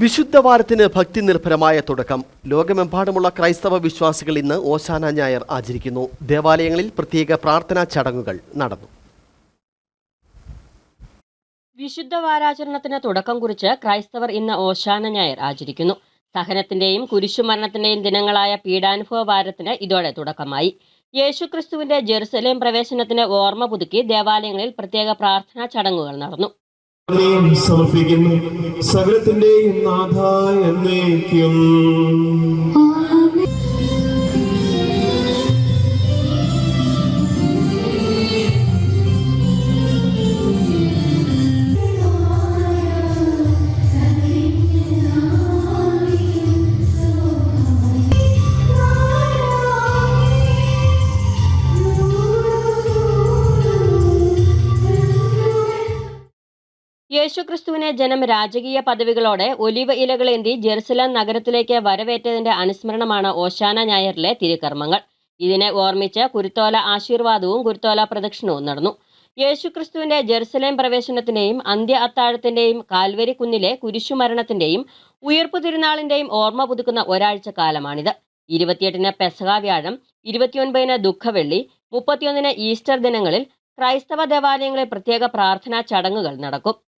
വിശുദ്ധ വാരത്തിന് ഭക്തി നിർഭരമായ തുടക്കം. ലോകമെമ്പാടുമുള്ള ക്രൈസ്തവ വിശ്വാസികൾ ഇന്ന് ഓശാന ഞായർ ആചരിക്കുന്നു. ദേവാലയങ്ങളിൽ പ്രത്യേക പ്രാർത്ഥനാ ചടങ്ങുകൾ നടന്നു. വിശുദ്ധ വാരാചരണത്തിന് തുടക്കം കുറിച്ച് ക്രൈസ്തവർ ഇന്ന് ഓശാന ഞായർ ആചരിക്കുന്നു. സഹനത്തിന്റെയും കുരിശുമരണത്തിന്റെയും ദിനങ്ങളായ പീഡാനുഭവ വാരത്തിന് ഇതോടെ തുടക്കമായി. യേശുക്രിസ്തുവിന്റെ ജെറുസലേം പ്രവേശനത്തിന് ഓർമ്മ പുതുക്കി ദേവാലയങ്ങളിൽ പ്രത്യേക പ്രാർത്ഥനാ ചടങ്ങുകൾ നടന്നു. സമർപ്പിക്കുന്നു. സകലത്തിന്റെയും നാഥ എന്നേക്കും. യേശുക്രിസ്തുവിനെ ജനം രാജകീയ പദവികളോടെ ഒലിവ ഇലകളേന്തി ജെറുസലേം നഗരത്തിലേക്ക് വരവേറ്റതിന്റെ അനുസ്മരണമാണ് ഓശാന ഞായറിലെ തിരുക്കർമ്മങ്ങൾ. ഇതിനെ ഓർമ്മിച്ച് കുരുത്തോല ആശീർവാദവും കുരുത്തോല പ്രദക്ഷിണവും നടന്നു. യേശുക്രിസ്തുവിന്റെ ജെറുസലേം പ്രവേശനത്തിന്റെയും അന്ത്യ അത്താഴത്തിന്റെയും കാൽവരി കുന്നിലെ കുരിശുമരണത്തിന്റെയും ഉയർപ്പു തിരുനാളിന്റെയും ഓർമ്മ പുതുക്കുന്ന ഒരാഴ്ച കാലമാണിത്. ഇരുപത്തിയെട്ടിന് പെസഹ വ്യാഴം ഇരുപത്തിയൊൻപതിന് ദുഃഖവെള്ളി മുപ്പത്തിയൊന്നിന് ഈസ്റ്റർ ദിനങ്ങളിൽ ക്രൈസ്തവ ദേവാലയങ്ങളിൽ പ്രത്യേക പ്രാർത്ഥനാ ചടങ്ങുകൾ നടക്കും.